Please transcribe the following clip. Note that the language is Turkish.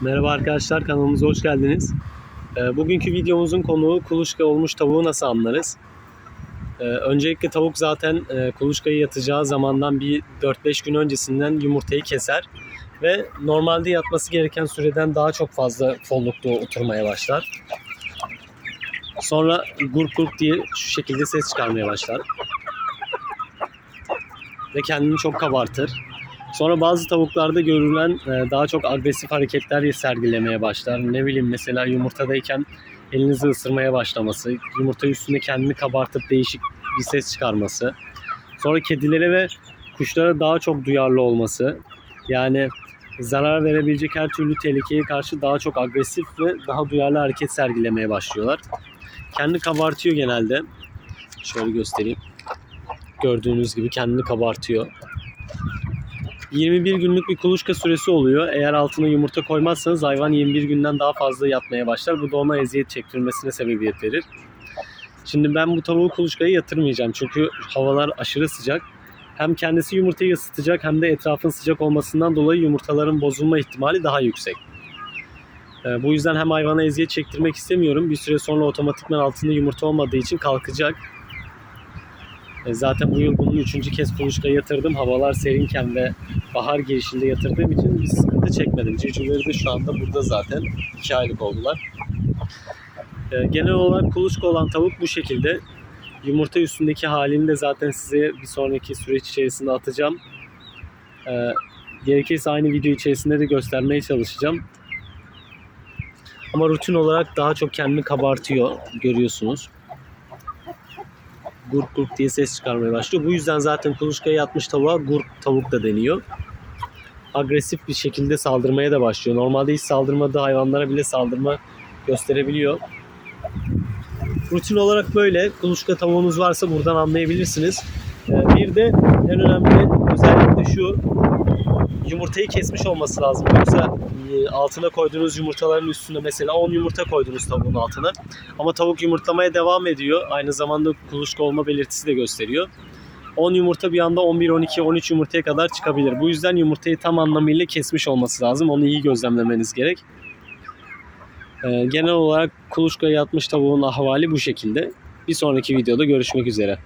Merhaba arkadaşlar kanalımıza hoş geldiniz. Ee, Bugünkü videomuzun konuğu kuluçka olmuş tavuğu nasıl anlarız? Ee, Öncelikle tavuk zaten e, kuluçkayı yatacağı zamandan bir 4-5 gün öncesinden yumurtayı keser ve normalde yatması gereken süreden daha çok fazla follukta oturmaya başlar. Sonra gurk gurk diye şu şekilde ses çıkarmaya başlar. Ve kendini çok kabartır. Sonra bazı tavuklarda görülen e, daha çok agresif hareketler sergilemeye başlar. Ne bileyim mesela yumurtadayken elinizi ısırmaya başlaması, yumurta üstünde kendini kabartıp değişik bir ses çıkarması. Sonra kedilere ve kuşlara daha çok duyarlı olması. Yani zarar verebilecek her türlü tehlikeye karşı daha çok agresif ve daha duyarlı hareket sergilemeye başlıyorlar. Kendini kabartıyor genelde. Şöyle göstereyim. Gördüğünüz gibi kendini kabartıyor. 21 günlük bir kuluçka süresi oluyor. Eğer altına yumurta koymazsanız hayvan 21 günden daha fazla yatmaya başlar. Bu da ona eziyet çektirmesine sebebiyet verir. Şimdi ben bu tavuğu kuluçkaya yatırmayacağım. Çünkü havalar aşırı sıcak. Hem kendisi yumurtayı ısıtacak hem de etrafın sıcak olmasından dolayı yumurtaların bozulma ihtimali daha yüksek. Ee, Bu yüzden hem hayvana eziyet çektirmek istemiyorum. Bir süre sonra otomatikman altında yumurta olmadığı için kalkacak. E, Zaten bu yıl bunun üçüncü kez kuluçkaya yatırdım. Havalar serinken ve bahar girişinde yatırdığım için bir sıkıntı çekmedim. Civcivleri de şu anda burada zaten. 2 aylık oldular. E, Genel olarak kuluçka olan tavuk bu şekilde. Yumurta üstündeki halini de zaten size bir sonraki süreç içerisinde atacağım. E, Gerekirse aynı video içerisinde de göstermeye çalışacağım. Ama rutin olarak daha çok kendini kabartıyor. Görüyorsunuz gurk gurk diye ses çıkarmaya başlıyor. Bu yüzden zaten kuluçkaya yatmış tavuğa gurk tavuk da deniyor. Agresif bir şekilde saldırmaya da başlıyor. Normalde hiç saldırmadığı hayvanlara bile saldırma gösterebiliyor. Rutin olarak böyle. Kuluçka tavuğunuz varsa buradan anlayabilirsiniz. Ee, Bir de en önemli özellik de şu. Yumurtayı kesmiş olması lazım. Yoksa e, altına koyduğunuz yumurtaların üstüne mesela 10 yumurta koydunuz tavuğun altına. Ama tavuk yumurtlamaya devam ediyor. Aynı zamanda kuluçka olma belirtisi de gösteriyor. 10 yumurta bir anda 11, 12, 13 yumurtaya kadar çıkabilir. Bu yüzden yumurtayı tam anlamıyla kesmiş olması lazım. Onu iyi gözlemlemeniz gerek. Ee, genel olarak kuluçkaya yatmış tavuğun ahvali bu şekilde. Bir sonraki videoda görüşmek üzere.